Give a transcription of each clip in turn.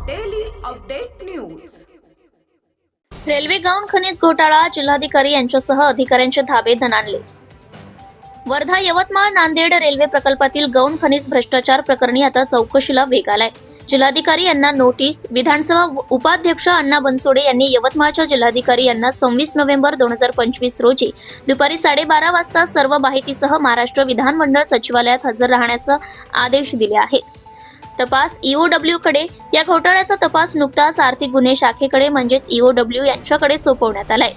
Update news railway गौण खनिज घोटाळा जिल्हाधिकारी यांच्यासह अधिकाऱ्यांचे धाबे धनानले वर्धा यवतमाळ नांदेड रेल्वे प्रकल्पातील गौण खनिज भ्रष्टाचार प्रकरणी आता चौकशीला वेग आलाय. जिल्हाधिकारी यांना नोटीस विधानसभा उपाध्यक्ष अण्णा बनसोडे यांनी यवतमाळच्या जिल्हाधिकारी यांना सव्वीस नोव्हेंबर दोन हजार पंचवीस रोजी दुपारी साडेबारा वाजता सर्व माहितीसह महाराष्ट्र विधानमंडळ सचिवालयात हजर राहण्याचा आदेश दिले आहेत. तपास ईओडब्ल्यू कडे. या घोटाळ्याचा तपास नुकताच आर्थिक गुन्हे शाखेकडे म्हणजेच ईओडब्ल्यू यांच्याकडे सोपवण्यात आलाय.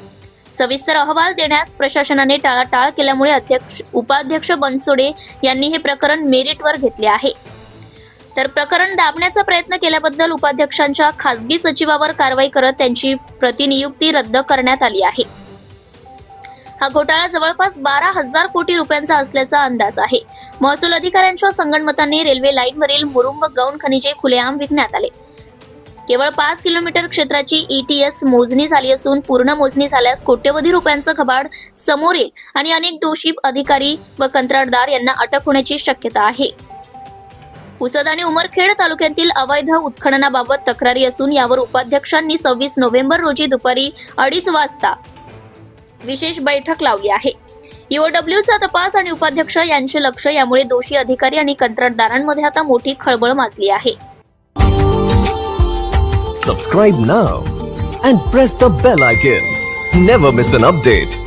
सविस्तर अहवाल देण्यास प्रशासनाने टाळाटाळ केल्यामुळे अध्यक्ष उपाध्यक्ष बनसोडे यांनी हे प्रकरण मेरिटवर घेतले आहे. तर प्रकरण दाबण्याचा प्रयत्न केल्याबद्दल उपाध्यक्षांच्या खासगी सचिवावर कारवाई करत त्यांची प्रतिनियुक्ती रद्द करण्यात आली आहे. हा घोटाळा जवळपास बारा हजार कोटी रुपयांचा असल्याचा अंदाज आहे. महसूल अधिकाऱ्यांच्या संगणमताने रेल्वे लाईनवरील मुरुंब गौण खनिजे खुलेआम विकण्यात आले. केवळ पाच किलोमीटर क्षेत्राची ईटीएस मोजणी झाली असून पूर्ण मोजणी झाल्यास कोट्यवधी रुपयांचं कबाड समोर येईल आणि अनेक दोषी अधिकारी व कंत्राटदार यांना अटक होण्याची शक्यता आहे. पुसद आणि उमरखेड तालुक्यातील अवैध उत्खननाबाबत तक्रारी असून यावर उपाध्यक्षांनी सव्वीस नोव्हेंबर रोजी दुपारी अडीच वाजता विशेष बैठक लावली आहे. ईओडब्ल्यूचा तपास आणि उपाध्यक्ष यांचे लक्ष यामुळे दोषी अधिकारी आणि कंत्राटदारांमध्ये आता मोठी खळबळ माजली आहे. Subscribe now and press the bell icon never miss an update